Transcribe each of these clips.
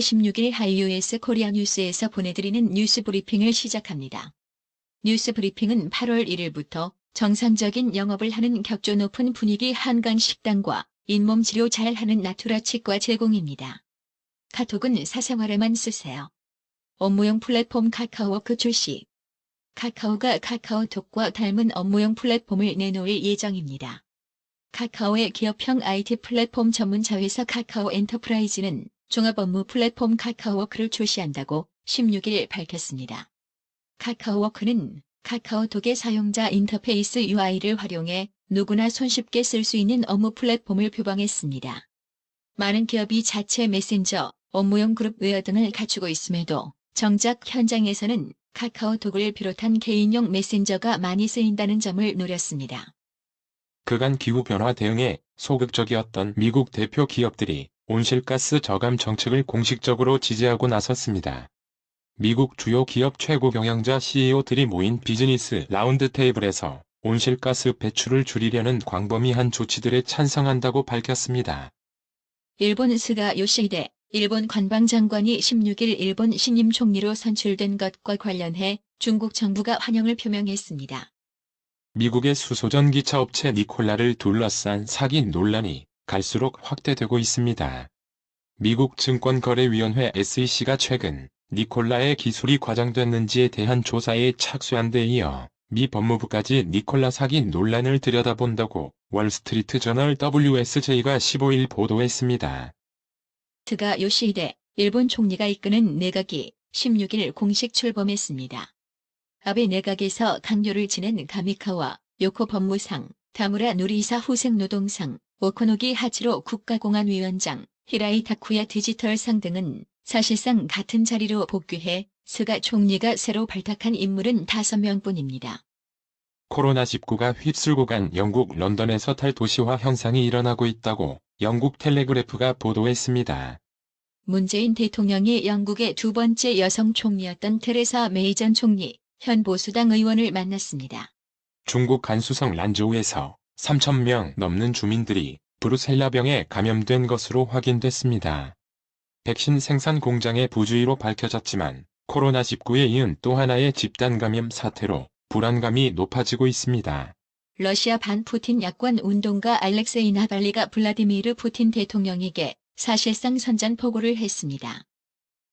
16일 하이유에스 코리아 뉴스에서 보내드리는 뉴스 브리핑을 시작합니다. 뉴스 브리핑은 8월 1일부터 정상적인 영업을 하는 격조 높은 분위기 한강 식당과 잇몸 치료 잘 하는 나투라 치과 제공입니다. 카톡은 사생활에만 쓰세요. 업무용 플랫폼 카카오워크 출시. 카카오가 카카오톡과 닮은 업무용 플랫폼을 내놓을 예정입니다. 카카오의 기업형 IT 플랫폼 전문 자 회사 카카오 엔터프라이즈는 종합업무 플랫폼 카카오워크를 출시한다고 16일 밝혔습니다. 카카오워크는 카카오톡의 사용자 인터페이스 UI를 활용해 누구나 손쉽게 쓸 수 있는 업무 플랫폼을 표방했습니다. 많은 기업이 자체 메신저, 업무용 그룹 웨어 등을 갖추고 있음에도 정작 현장에서는 카카오톡을 비롯한 개인용 메신저가 많이 쓰인다는 점을 노렸습니다. 그간 기후변화 대응에 소극적이었던 미국 대표 기업들이 온실가스 저감 정책을 공식적으로 지지하고 나섰습니다. 미국 주요 기업 최고 경영자 CEO들이 모인 비즈니스 라운드 테이블에서 온실가스 배출을 줄이려는 광범위한 조치들에 찬성한다고 밝혔습니다. 일본 스가 요시히데 일본 관방장관이 16일 일본 신임 총리로 선출된 것과 관련해 중국 정부가 환영을 표명했습니다. 미국의 수소전기차 업체 니콜라를 둘러싼 사기 논란이 갈수록 확대되고 있습니다. 미국 증권거래위원회 SEC가 최근 니콜라의 기술이 과장됐는지에 대한 조사에 착수한 데 이어 미 법무부까지 니콜라 사기 논란을 들여다본다고 월스트리트 저널 WSJ가 15일 보도했습니다. 스가 요시히데 일본 총리가 이끄는 내각이 16일 공식 출범했습니다. 아베 내각에서 강요를 지낸 가미카와 요코 법무상, 다무라 누리사 후생 노동상, 오코노기 하치로 국가공안위원장, 히라이 타쿠야 디지털 상 등은 사실상 같은 자리로 복귀해 스가 총리가 새로 발탁한 인물은 5명뿐입니다. 코로나19가 휩쓸고 간 영국 런던에서 탈도시화 현상이 일어나고 있다고 영국 텔레그래프가 보도했습니다. 문재인 대통령이 영국의 두 번째 여성 총리였던 테레사 메이 전 총리, 현 보수당 의원을 만났습니다. 중국 간수성 란조우에서 3천명 넘는 주민들이 브루셀라병에 감염된 것으로 확인됐습니다. 백신 생산 공장의 부주의로 밝혀졌지만 코로나19에 이은 또 하나의 집단 감염 사태로 불안감이 높아지고 있습니다. 러시아 반 푸틴 야권 운동가 알렉세이 나발리가 블라디미르 푸틴 대통령에게 사실상 선전포고를 했습니다.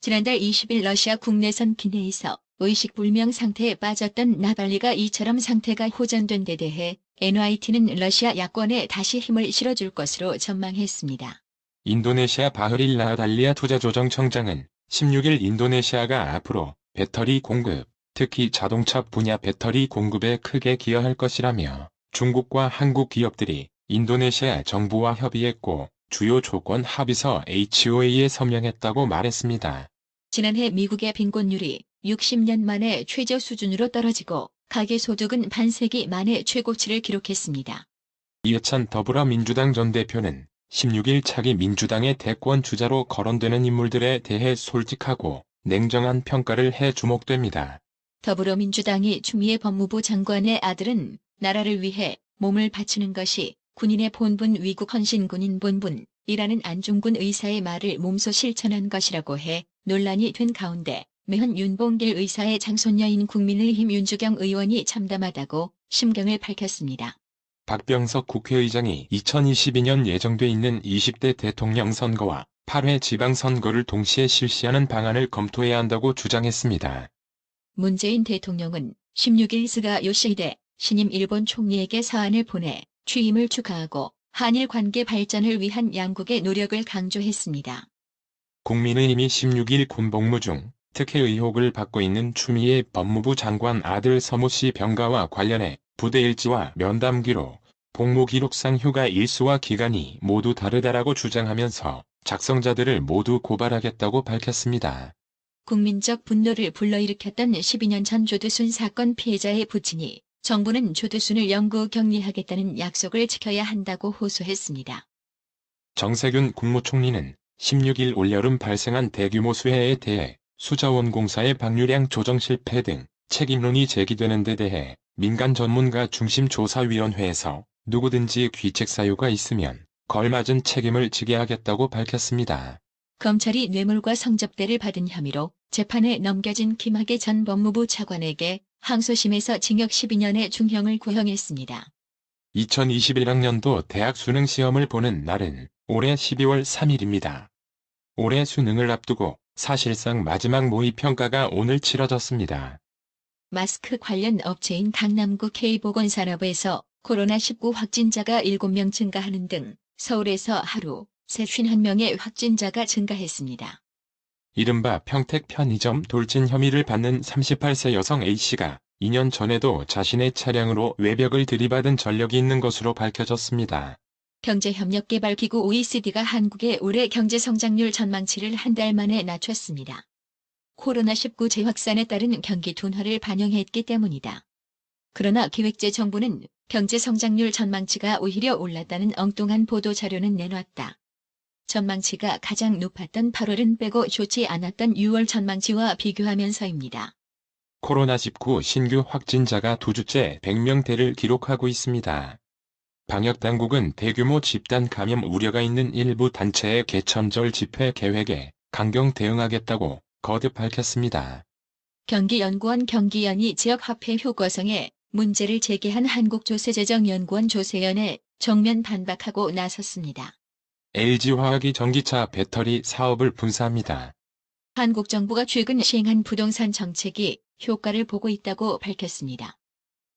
지난달 20일 러시아 국내선 기내에서 의식불명 상태에 빠졌던 나발리가 이처럼 상태가 호전된 데 대해 NYT는 러시아 야권에 다시 힘을 실어줄 것으로 전망했습니다. 인도네시아 바흐릴 나달리아 투자조정청장은 16일 인도네시아가 앞으로 배터리 공급, 특히 자동차 분야 배터리 공급에 크게 기여할 것이라며 중국과 한국 기업들이 인도네시아 정부와 협의했고 주요 조건 합의서 HOA에 서명했다고 말했습니다. 지난해 미국의 빈곤율이 60년 만에 최저 수준으로 떨어지고 가계소득은 반세기 만에 최고치를 기록했습니다. 이해찬 더불어민주당 전 대표는 16일 차기 민주당의 대권 주자로 거론되는 인물들에 대해 솔직하고 냉정한 평가를 해 주목됩니다. 더불어민주당이 추미애 법무부 장관의 아들은 나라를 위해 몸을 바치는 것이 군인의 본분 위국 헌신 군인 본분이라는 안중근 의사의 말을 몸소 실천한 것이라고 해 논란이 된 가운데 매헌 윤봉길 의사의 장손녀인 국민의힘 윤주경 의원이 참담하다고 심경을 밝혔습니다. 박병석 국회의장이 2022년 예정돼 있는 20대 대통령 선거와 8회 지방선거를 동시에 실시하는 방안을 검토해야 한다고 주장했습니다. 문재인 대통령은 16일 스가 요시히데 신임 일본 총리에게 사안을 보내 취임을 축하하고 한일 관계 발전을 위한 양국의 노력을 강조했습니다. 국민의힘이 16일 군복무 중 특혜 의혹을 받고 있는 추미애 법무부 장관 아들 서모 씨 병가와 관련해 부대 일지와 면담 기록, 복무 기록상 휴가 일수와 기간이 모두 다르다라고 주장하면서 작성자들을 모두 고발하겠다고 밝혔습니다. 국민적 분노를 불러일으켰던 12년 전 조두순 사건 피해자의 부친이 정부는 조두순을 영구 격리하겠다는 약속을 지켜야 한다고 호소했습니다. 정세균 국무총리는 16일 올여름 발생한 대규모 수해에 대해 수자원공사의 방류량 조정 실패 등 책임론이 제기되는 데 대해 민간 전문가 중심 조사위원회에서 누구든지 귀책 사유가 있으면 걸맞은 책임을 지게 하겠다고 밝혔습니다. 검찰이 뇌물과 성접대를 받은 혐의로 재판에 넘겨진 김학의 전 법무부 차관에게 항소심에서 징역 12년의 중형을 구형했습니다. 2021학년도 대학 수능 시험을 보는 날은 올해 12월 3일입니다. 올해 수능을 앞두고 사실상 마지막 모의 평가가 오늘 치러졌습니다. 마스크 관련 업체인 강남구 K보건산업에서 코로나19 확진자가 7명 증가하는 등 서울에서 하루 새 51명의 확진자가 증가했습니다. 이른바 평택 편의점 돌진 혐의를 받는 38세 여성 A씨가 2년 전에도 자신의 차량으로 외벽을 들이받은 전력이 있는 것으로 밝혀졌습니다. 경제협력개발기구 OECD가 한국의 올해 경제성장률 전망치를 한 달 만에 낮췄습니다. 코로나19 재확산에 따른 경기 둔화를 반영했기 때문이다. 그러나 기획재정부는 경제성장률 전망치가 오히려 올랐다는 엉뚱한 보도 자료는 내놨다. 전망치가 가장 높았던 8월은 빼고 좋지 않았던 6월 전망치와 비교하면서입니다. 코로나19 신규 확진자가 두 주째 100명대를 기록하고 있습니다. 방역당국은 대규모 집단 감염 우려가 있는 일부 단체의 개천절 집회 계획에 강경 대응하겠다고 거듭 밝혔습니다. 경기연구원 경기연이 지역화폐 효과성에 문제를 제기한 한국조세재정연구원 조세연에 정면 반박하고 나섰습니다. LG화학이 전기차 배터리 사업을 분사합니다. 한국 정부가 최근 시행한 부동산 정책이 효과를 보고 있다고 밝혔습니다.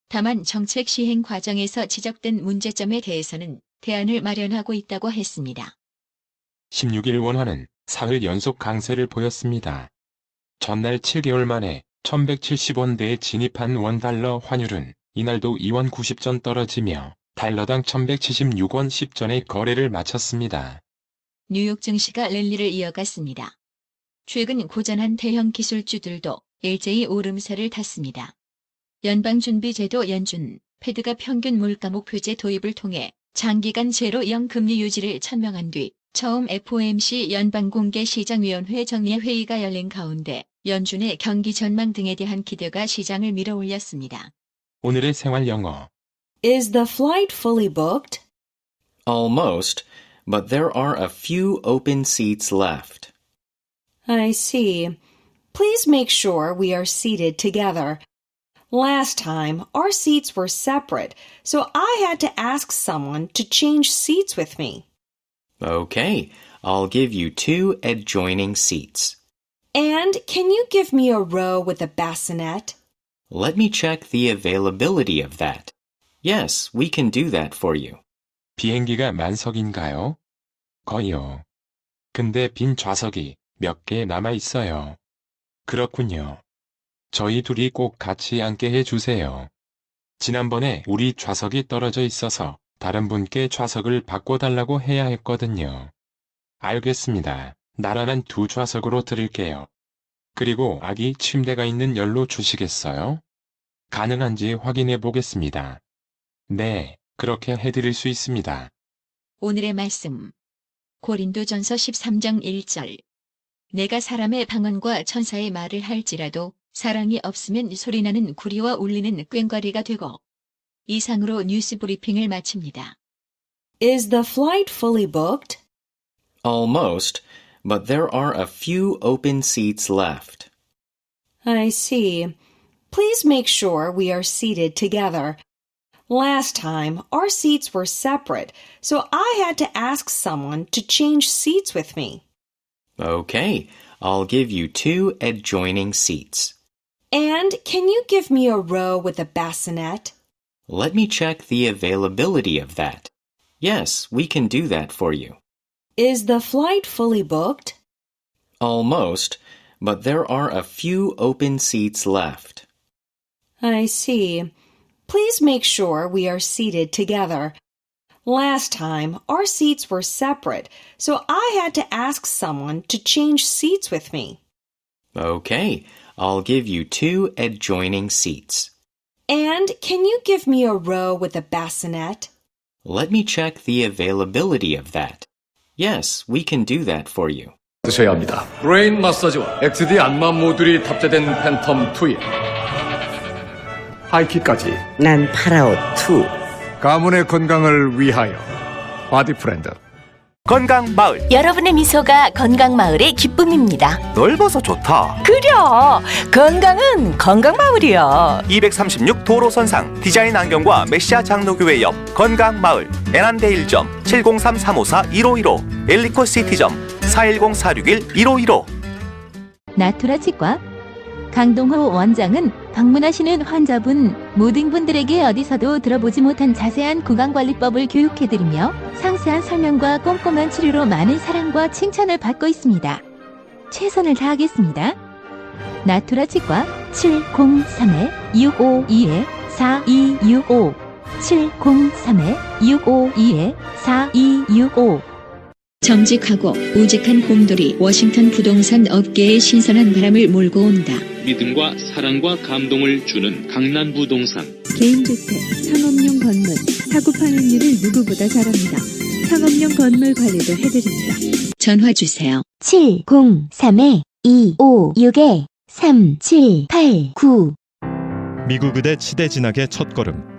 다만 정책 시행 과정에서 지적된 문제점에 대해서는 대안을 마련하고 있다고 했습니다. 16일 원화는 사흘 연속 강세를 보였습니다. 전날 7개월 만에 1170원대에 진입한 원달러 환율은 이날도 2원 90전 떨어지며 달러당 1176원 10전에 거래를 마쳤습니다. 뉴욕 증시가 랠리를 이어갔습니다. 최근 고전한 대형 기술주들도 일제히 오름세를 탔습니다. 연방준비제도 연준, 패드가 평균 물가 목표제 도입을 통해 장기간 제로 0 금리 유지를 천명한 뒤 처음 FOMC 연방공개시장위원회 정례 회의가 열린 가운데 연준의 경기 전망 등에 대한 기대가 시장을 밀어올렸습니다. 오늘의 생활 영어 Is the flight fully booked? Almost, but there are a few open seats left. I see. Please make sure we are seated together. Last time, our seats were separate, so I had to ask someone to change seats with me. Okay, I'll give you two adjoining seats. And can you give me a row with a bassinet? Let me check the availability of that. Yes, we can do that for you. 비행기가 만석인가요? 거의요. 근데 빈 좌석이 몇 개 남아 있어요. 그렇군요. 저희 둘이 꼭 같이 앉게 해주세요. 지난번에 우리 좌석이 떨어져 있어서 다른 분께 좌석을 바꿔달라고 해야 했거든요. 알겠습니다. 나란한 두 좌석으로 드릴게요. 그리고 아기 침대가 있는 열로 주시겠어요? 가능한지 확인해 보겠습니다. 네, 그렇게 해드릴 수 있습니다. 오늘의 말씀. 고린도전서 13장 1절. 내가 사람의 방언과 천사의 말을 할지라도 사랑이 없으면 소리나는 구리와 울리는 꽹과리가 되고 이상으로 뉴스 브리핑을 마칩니다. Is the flight fully booked? Almost, but there are a few open seats left. I see. Please make sure we are seated together. Last time, our seats were separate, so I had to ask someone to change seats with me. Okay, I'll give you two adjoining seats. And can you give me a row with a bassinet? Let me check the availability of that. Yes, we can do that for you. Is the flight fully booked? Almost, but there are a few open seats left. I see. Please make sure we are seated together. Last time, our seats were separate, so I had to ask someone to change seats with me. Okay, I'll give you two adjoining seats. And can you give me a row with a bassinet? Let me check the availability of that. Yes, we can do that for you. 드셔야 합니다. 브레인 마사지와 XD 안마 모듈이 탑재된 팬텀 2에 하이킥까지 난 파라오 2. 가문의 건강을 위하여 바디 프렌드 건강마을 여러분의 미소가 건강마을의 기쁨입니다. 넓어서 좋다 그려! 건강은 건강마을이요. 236 도로선상 디자인 안경과 메시아 장로교회 옆 건강마을 1점 703-354-1515 엘리코 시티점 410-461-1515 나투라 치과 강동호 원장은 방문하시는 환자분 모든 분들에게 어디서도 들어보지 못한 자세한 구강관리법을 교육해드리며 상세한 설명과 꼼꼼한 치료로 많은 사랑과 칭찬을 받고 있습니다. 최선을 다하겠습니다. 나투라 치과 703-652-4265 703-652-4265 정직하고 우직한 곰돌이 워싱턴 부동산 업계의 신선한 바람을 몰고 온다. 믿음과 사랑과 감동을 주는 강남 부동산. 개인주택, 상업용 건물, 사고 파는 일을 누구보다 잘합니다. 상업용 건물 관리도 해드립니다. 전화 주세요. 703-256-3789 미국 의대 치대 진학의 첫걸음